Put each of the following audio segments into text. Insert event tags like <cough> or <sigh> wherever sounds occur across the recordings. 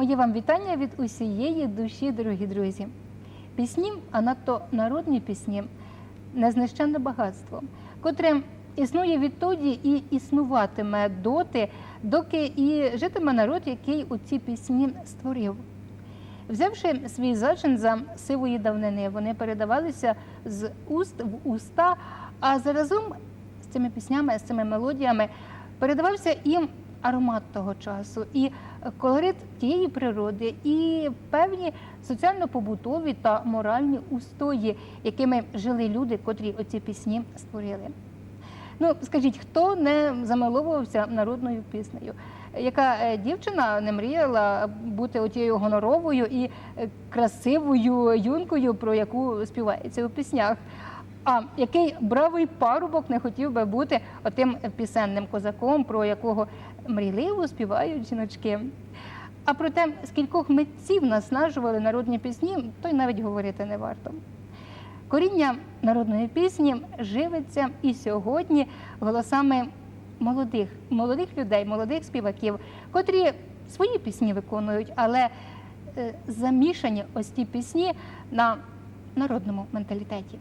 Моє вам вітання від усієї душі, дорогі друзі. Пісні, а надто народні пісні, незнищенне багатство, котре існує відтоді і існуватиме доти, доки і житиме народ, який у ці пісні створив. Взявши свій зачин за сивої давнини, вони передавалися з уст в уста, а заразом з цими піснями, з цими мелодіями передавався і аромат того часу, і колорит тієї природи, і певні соціально-побутові та моральні устої, якими жили люди, котрі оці пісні створили. Ну, скажіть, хто не замиловувався народною піснею? Яка е, дівчина не мріяла бути отією гоноровою і е, красивою юнкою, про яку співається у піснях? А який бравий парубок не хотів би бути отим пісенним козаком, про якого мрійливо співають жіночки? А про те, скількох митців наснажували народні пісні, то й навіть говорити не варто. Коріння народної пісні живиться і сьогодні голосами молодих, молодих людей, молодих співаків, котрі свої пісні виконують, але е, замішані ось ті пісні на народному менталітеті.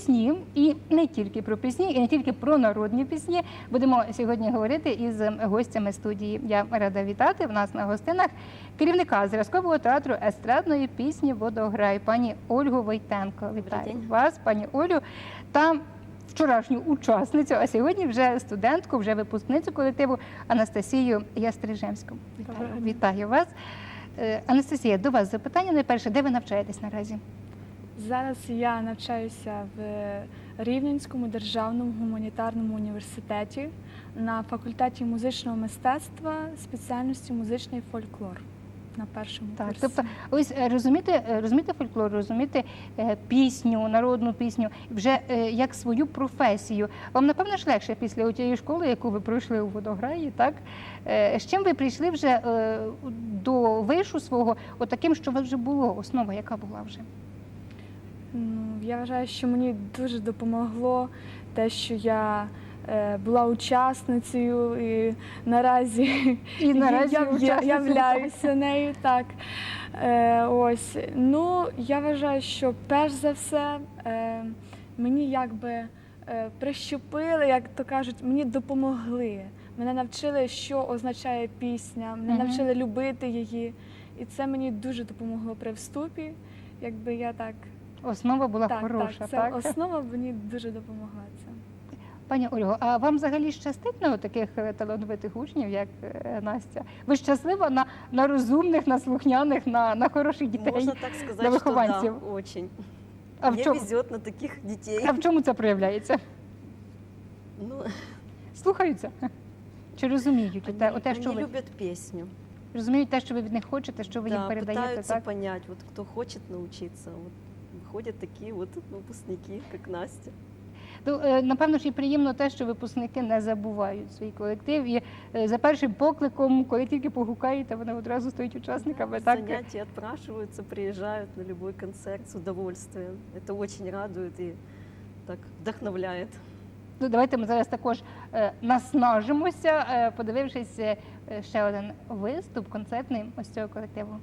Пісні і не тільки про пісні, і не тільки про народні пісні будемо сьогодні говорити із гостями студії. Я рада вітати в нас на гостинах керівника зразкового театру естрадної пісні Водограй, пані Ольгу Войтенко. Вітаю вас, пані Олю, та вчорашню учасницю, а сьогодні вже студентку, вже випускницю колективу Анастасію Ястрижемську. Вітаю, Вітаю вас. Е, Анастасія, до вас запитання найперше, де ви навчаєтесь наразі? Зараз я навчаюся в Рівненському державному гуманітарному університеті на факультеті музичного мистецтва спеціальності музичний фольклор на першому Так, курсі. тобто, ось е, розуміти, е, розуміти фольклор, розуміти е, пісню, народну пісню, вже е, як свою професію. Вам напевно ж легше після тієї школи, яку ви пройшли у водограї, так? Е, З чим ви прийшли вже е, до вишу свого, отаким, що у вас вже було, основа, яка була вже? Я вважаю, що мені дуже допомогло те, що я е, була учасницею і наразі І <laughs> наразі я, я, учасницею, являюся нею. Так. Е, ось. Ну, я вважаю, що перш за все е, мені якби е, прищепили, як то кажуть, мені допомогли. Мене навчили, що означає пісня, мене Мгм. навчили любити її. І це мені дуже допомогло при вступі. Якби я так, Основа була так, хороша, так, так? це основа мені дуже допомогла це. Пані Ольго, а вам взагалі щастить на таких талановитих учнів, як е, Настя? Ви щаслива на, на розумних, на слухняних, на, на хороших дітей? Можно так сказать, для что да, очень. А в, чому, везет на таких детей. а в чому це проявляється? Ну, Слухаються? Чи розуміють те, они, оте, що они ви любят песню. розуміють те, що ви від них хочете, що ви їм да, передаєте, пытаются так? понять, вот кто хочет научиться. Вот выходят такие вот выпускники, как Настя. То е, напевно ж і приємно те, що випускники не забувають свій колектив. І е, за першим покликом, коли тільки погукаєте, вони одразу стають учасниками. Так Занятия отпрашиваются, приезжают на любой концерт с удовольствием. Это очень радует и так вдохновляет. Ну, давайте ми зараз також е, наснажимося, е, подивившись е, ще один виступ концертний ось цього колективу.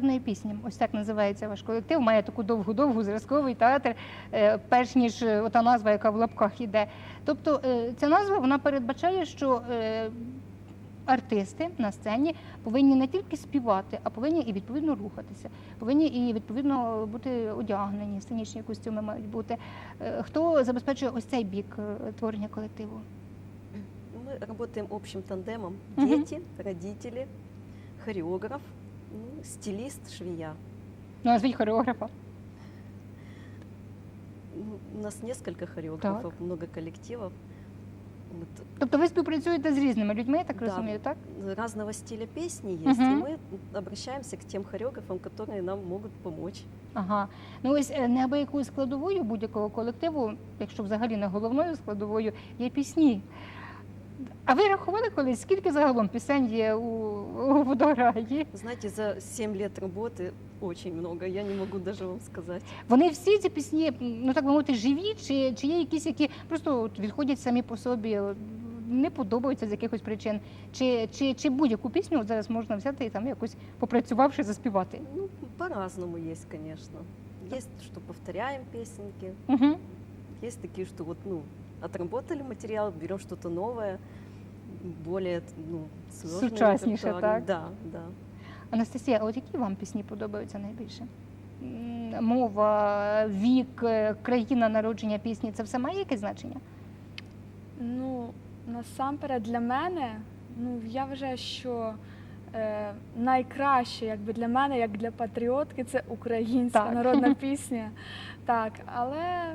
Естрадної пісні. Ось так називається ваш колектив. Має таку довгу-довгу зразковий театр, е, перш ніж е, ота назва, яка в лапках іде. Тобто е, ця назва вона передбачає, що артисти на сцені повинні не тільки співати, а повинні і відповідно рухатися, повинні і відповідно бути одягнені, сценічні костюми мають бути. Хто забезпечує ось цей бік творення колективу? Мы работаем общим тандемом. Мгм. Дети, родители, хореограф, ну, стилист, швея. Ну, назвіть хореографа. У нас несколько хореографов, много коллективов. Вот, Тобто ви співпрацюєте з різними людьми, я так Да. розумію, так? разного стиля песни есть, Мгм. и мы обращаемся к тем хореографам, которые нам могут помочь. Ага. Ну ось е, неабиякою складовою будь-якого колективу, якщо взагалі не головною складовою, є пісні. А ви рахували колись, скільки загалом пісень є у, у водограї? Знаете, за 7 лет работы очень много, я не могу даже вам сказать. Вони всі ці пісні, ну так би мовити, живі, чи, чи є якісь, які просто от відходять самі по собі, от, не подобаються з якихось причин? Чи, чи, чи будь-яку пісню от зараз можна взяти і там якось попрацювавши, заспівати? Ну, по-разному есть, конечно. Есть, что повторяем песенки, Угу. есть такие, что вот, ну, отработали материал, берем что-то новое, более, ну, сложный Сучаснейше, так? Да, да. Анастасія, а от які вам пісні подобаються найбільше? Мова, вік, е, країна народження пісні це все має якесь значення? Ну, насамперед для мене, ну я вважаю, що е, найкраще якби для мене, як для патріотки, це українська Так. народна <laughs> пісня. Так, але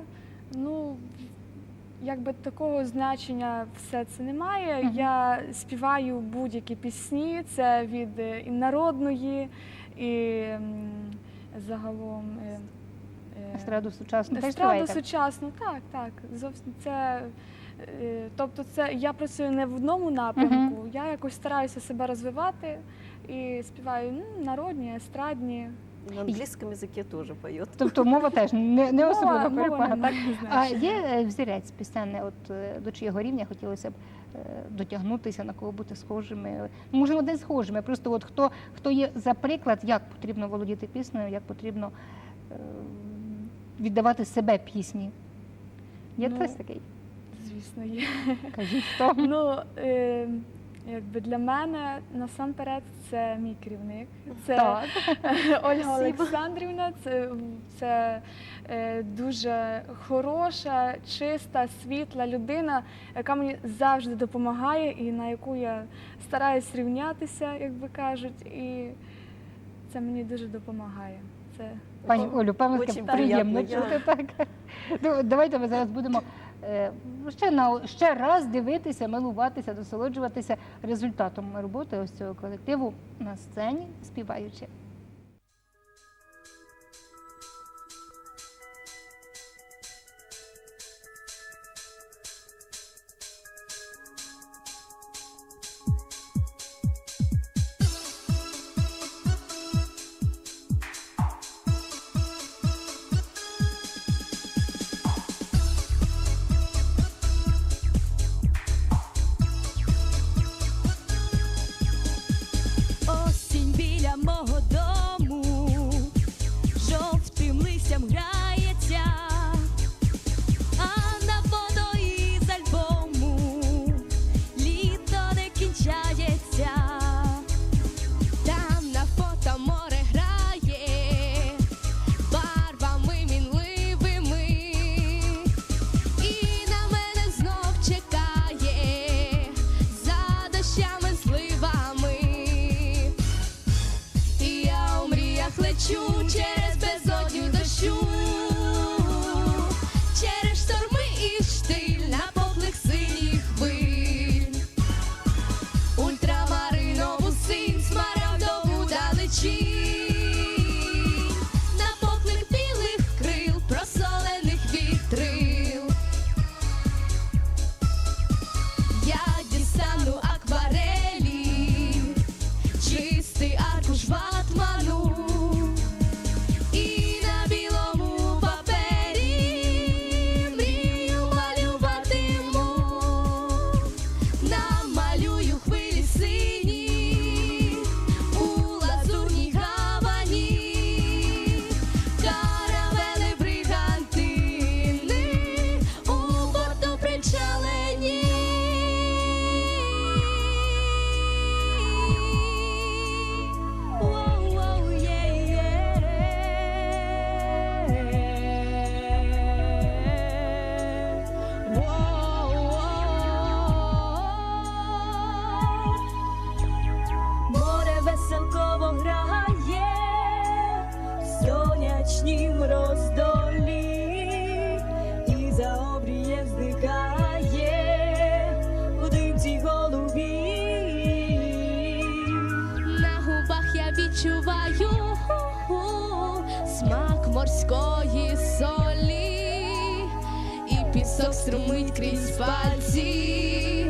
ну. Якби такого значення все це немає. Мгм. Я співаю будь-які пісні, це від е, і народної, і загалом е, е, Естраду сучасну Естраду сучасну, так, так. Зовсім це. Тобто, це я працюю не в одному напрямку. Я якось стараюся себе розвивати і співаю ну, народні, естрадні. На английском языке тоже поет. Тобто мова теж не, не особливо перепагана. не має А є е, взірець пісенний, от е, до чиєго рівня хотілося б е, дотягнутися, на кого бути схожими? Ну, Можливо, не схожими, просто от хто, хто є за приклад, як потрібно володіти піснею, як потрібно віддавати себе пісні. Є Ну, хтось такий? Звісно, є. Кажіть, хто? Ну, е, якби для мене насамперед це мій керівник. Це Так. <laughs> Ольга Спасибо. Олександрівна, це, це е, дуже хороша, чиста, світла людина, яка мені завжди допомагає і на яку я стараюсь рівнятися, як би кажуть, і це мені дуже допомагає. Це Пані Олю, певно, приємно чути так. Давайте ми зараз будемо ще, на, ще раз дивитися, милуватися, досолоджуватися результатом роботи ось цього колективу на сцені, співаючи. Сонячнім роздолі, і за обрієм зникає у димці голубі. На губах я відчуваю смак морської солі, і пісок струмить крізь пальці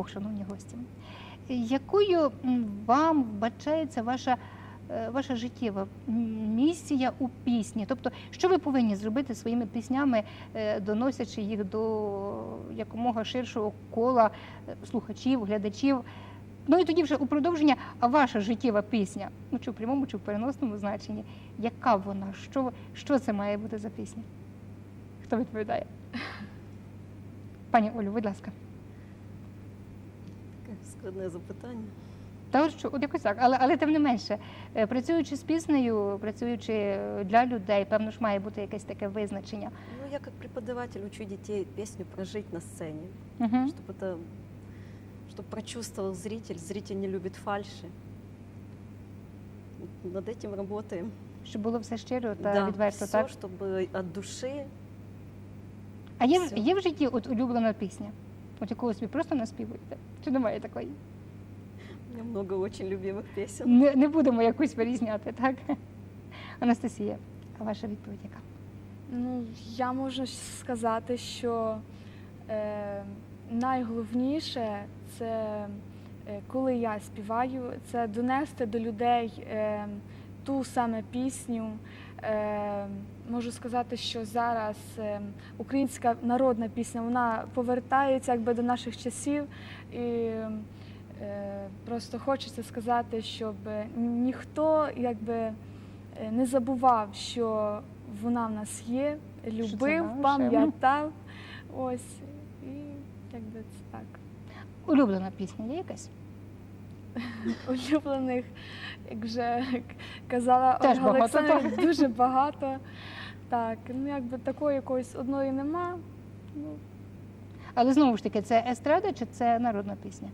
обох, шановні гості. Якою вам вбачається ваша, е, ваша життєва місія у пісні? Тобто, що ви повинні зробити своїми піснями, е, доносячи їх до якомога ширшого кола е, слухачів, глядачів? Ну і тоді вже у продовження, а ваша життєва пісня, ну чи в прямому, чи в переносному значенні, яка вона? Що, що це має бути за пісня? Хто відповідає? <laughs> Пані Олю, будь ласка Таке складне запитання. Та от що, от якось так, але, але тим не менше, е, працюючи з піснею, працюючи е, для людей, певно ж має бути якесь таке визначення. Ну, я как преподаватель учу детей песню прожить на сцене, Угу. чтобы это, чтобы прочувствовал зритель. Зритель не любит фальши. Вот Над этим работаем. Щоб було все щиро та да, відверто, все, так? чтобы от души. А є, в- все. є в житті от улюблена пісня, От яку ви собі просто наспівуєте? Чи немає такої? У меня много очень любимых песен. Не, не будемо якусь вирізняти, так? <laughs> Анастасія, а ваша відповідь яка? Ну, я можу сказати, що е, найголовніше це е, коли я співаю, це донести до людей е, ту саме пісню. Е, можу сказати, що зараз е, українська народна пісня вона повертається якби до наших часів. І е, просто хочеться сказати, щоб ніхто якби е, не забував, що вона в нас є, любив, пам'ятав. Ось і якби це так. Улюблена пісня є якась? <laughs> Улюблених, як вже казала Теж Ольга багато, Олександрівна, дуже багато. Так, ну якби такої якоїсь одної нема. Ну, Але знову ж таки, це естрада чи це народна пісня?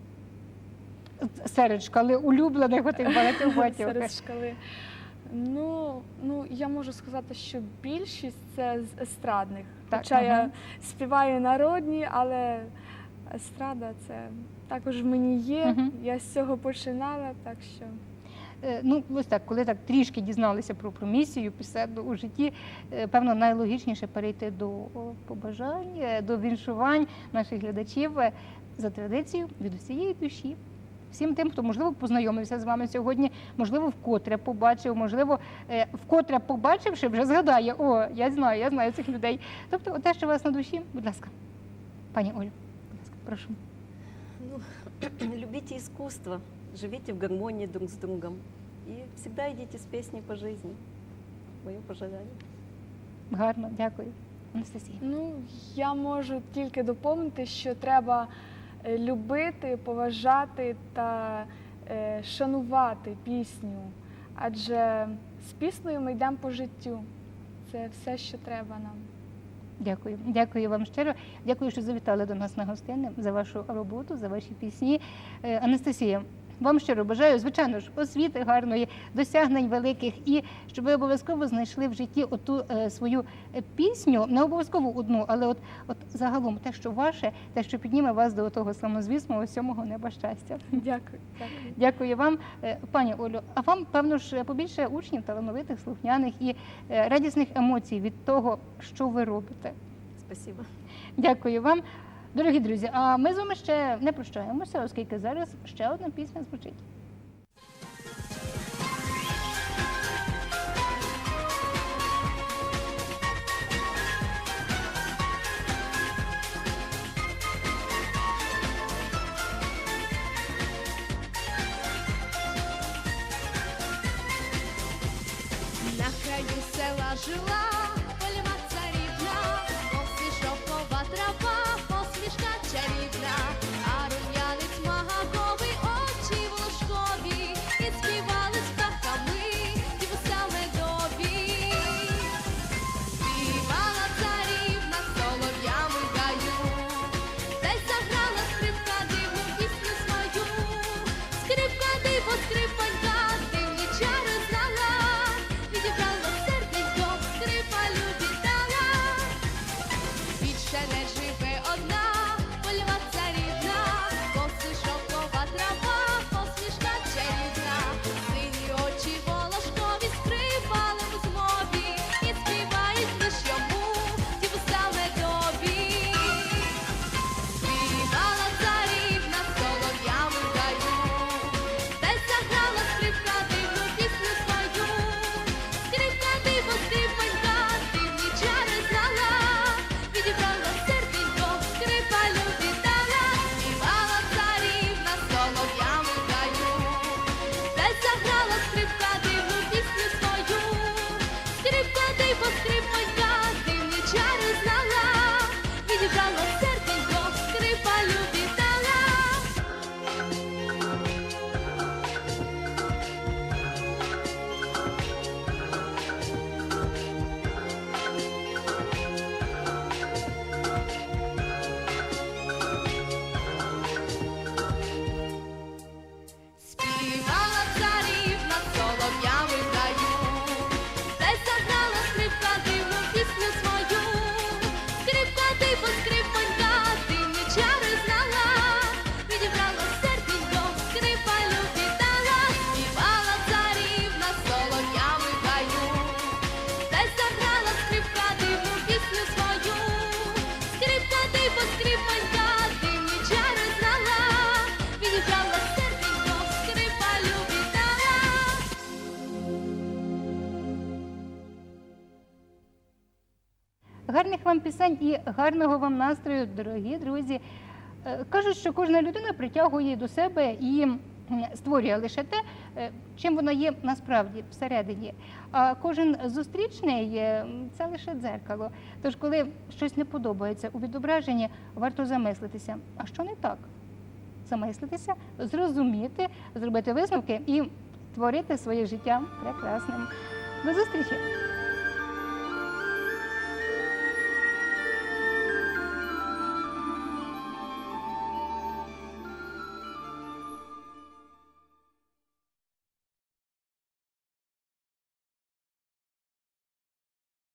Серед шкали улюблених отих багатьох <laughs> багатьох. серед шкали. Ну, ну, я можу сказати, що більшість це з естрадних. Так, Хоча ага. я співаю народні, але естрада це також в мені є. Мгм. Я з цього починала, так що. Е, Ну, ось так, коли так трішки дізналися про, про місію пісенну у житті, е, певно, найлогічніше перейти до о, побажань, е, до віншувань наших глядачів е, за традицією від усієї душі. Всім тим, хто можливо познайомився з вами сьогодні, можливо, вкотре побачив, можливо, е, вкотре побачивши, вже згадає, о, я знаю, я знаю цих людей. Тобто, те, що у вас на душі, будь ласка, пані Олю, будь ласка, прошу. Ну, <clears throat> любите искусство, живите в гармонии друг с другом. И всегда идите с песней по жизни. Мое пожелание. Гарно, дякую. Анастасія. Ну, я можу тільки доповнити, що треба е, любити, поважати та е, шанувати пісню. Адже з піснею ми йдемо по життю. Це все, що треба нам. Дякую, дякую вам щиро. Дякую, що завітали до нас на гостини за вашу роботу, за ваші пісні. Е, Анастасія, вам щиро бажаю, звичайно ж, освіти гарної, досягнень великих, і щоб ви обов'язково знайшли в житті оту е, свою е, пісню, не обов'язково одну, але от, от загалом те, що ваше, те, що підніме вас до того самозвісного сьомого неба щастя. Дякую. Дякую. Дякую вам, Е, пані Олю. А вам, певно ж, побільше учнів, талановитих, слухняних і е, радісних емоцій від того, що ви робите. Спасибо. Дякую вам. Дорогі друзі, а ми з вами ще не прощаємося, оскільки зараз ще одна пісня звучить. На села жила Daddy. Гарних вам пісень і гарного вам настрою, дорогі друзі. Е, Кажуть, що кожна людина притягує до себе і створює лише те, е, чим вона є насправді всередині. А кожен зустрічний це лише дзеркало. Тож, коли щось не подобається у відображенні, варто замислитися, а що не так? Замислитися, зрозуміти, зробити висновки і творити своє життя прекрасним. До зустрічі!